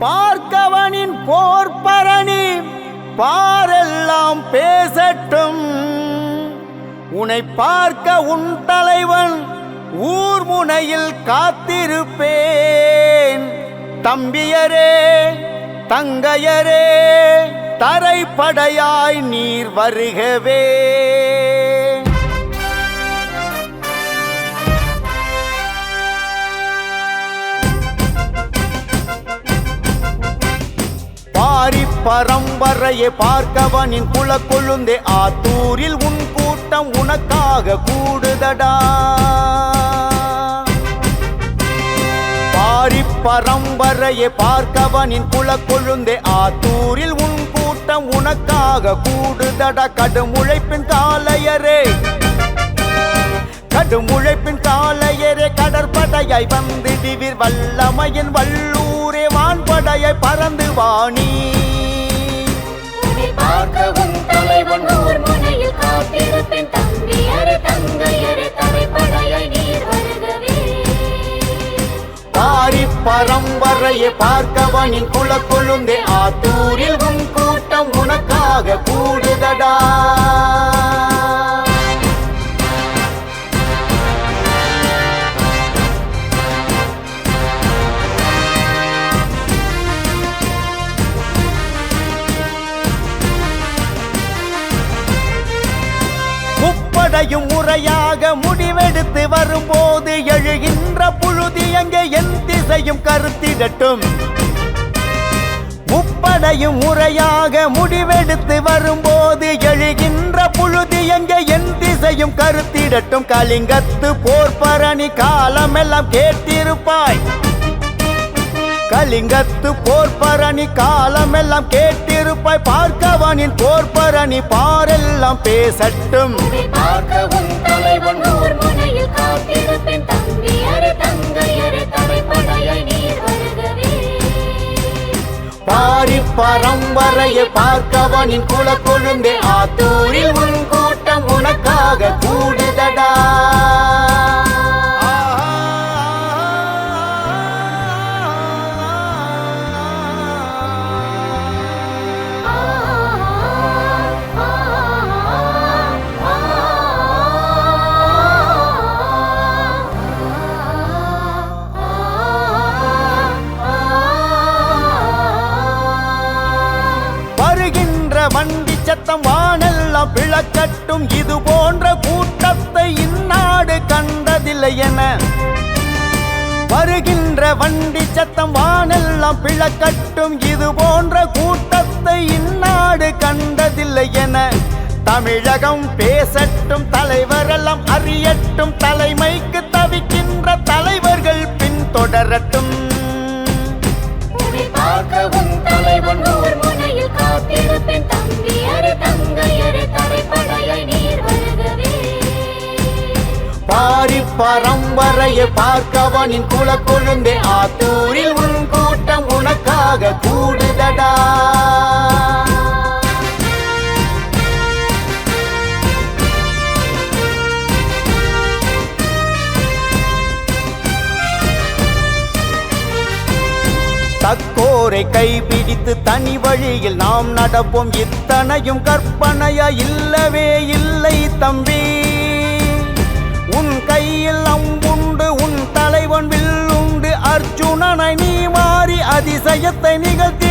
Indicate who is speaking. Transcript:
Speaker 1: பார்க்கவனின் போர்ப்பரணி பாரெல்லாம் பேசட்டும். உன்னை பார்க்க உன் தலைவன் ஊர் முனையில் காத்திருப்பேன். தம்பியரே தங்கையரே தரைப்படையாய் நீர் வருகவே. பரம்பரையை பார்க்கவனின் குல கொழுந்தே ஆத்தூரில் உன் கூட்டம் உனக்காக கூடுதடா. பாரி பரம்பரையை பார்க்கவனின் குல கொழுந்தே ஆத்தூரில் உன் கூட்டம் உனக்காக கூடுதடா. கடும் உழைப்பின் காலையரே கடும் உழைப்பின் காலையரே கடற்படையாய் வந்திடுவீர். வல்லமையின் வல்லூரே வான்படையாய் பறந்து வாணி பாரி பரம்பரையை பார்க்கவனின் குல கொழுந்தே ஆத்தூரில் உன் கூட்டம் உனக்காக கூடுதடா. முப்படையும் முறையாக முடிவெடுத்து வரும்போது எழுகின்ற புழுதி அங்கே என் திசையும் கருத்திடட்டும். முப்படையும் முறையாக முடிவெடுத்து வரும்போது எழுகின்ற புழுதி எங்கே என் திசையும் கருத்திடட்டும். கலிங்கத்து போர்ப்பரணி காலமெல்லாம் கேட்டிருப்பாய். கலிங்கத்து போர்ப்பரணி காலமெல்லாம் கேட்டிருப்பாய். பார்க்கவனின் போர்ப்பரணி பாரெல்லாம் பேசட்டும்.
Speaker 2: பார்க்கவும் தலைவன்
Speaker 1: பரம்பரையை பார்க்கவனின் குல கொழுந்தே. ஆத்தூரில் உன் கூட்டம் உனக்காக சத்தம் வானெல்லாம் பிளக்கட்டும். இது போன்ற கூட்டத்தை இந்நாடு கண்டதில்லை என வருகின்ற வண்டி சத்தம் வானெல்லாம் பிளக்கட்டும். இது போன்ற கூட்டத்தை இந்நாடு கண்டதில்லை என தமிழகம் பேசட்டும். தலைவரெல்லாம் அறியட்டும். தலைமைக்கு தவிக்கின்ற தலைவர்கள் பின்தொடரட்டும்.
Speaker 2: பார்க்கவும்
Speaker 1: பாரி பரம்பரையை பார்க்கவனின் குல கொழுந்தே ஆத்தூரில் உன் கூட்டம் உனக்காக கூடுதடா. தக்கோரை கைபிடித்து தனி வழியில் நாம் நடப்போம். இத்தனையும் கற்பனையா இல்லவே இல்லை தம்பி. உன் கையில் அம்புண்டு உன் தலைவன் வில்லுண்டு. அர்ஜுனனை நீ மாறி அதிசயத்தை நிகழ்த்தி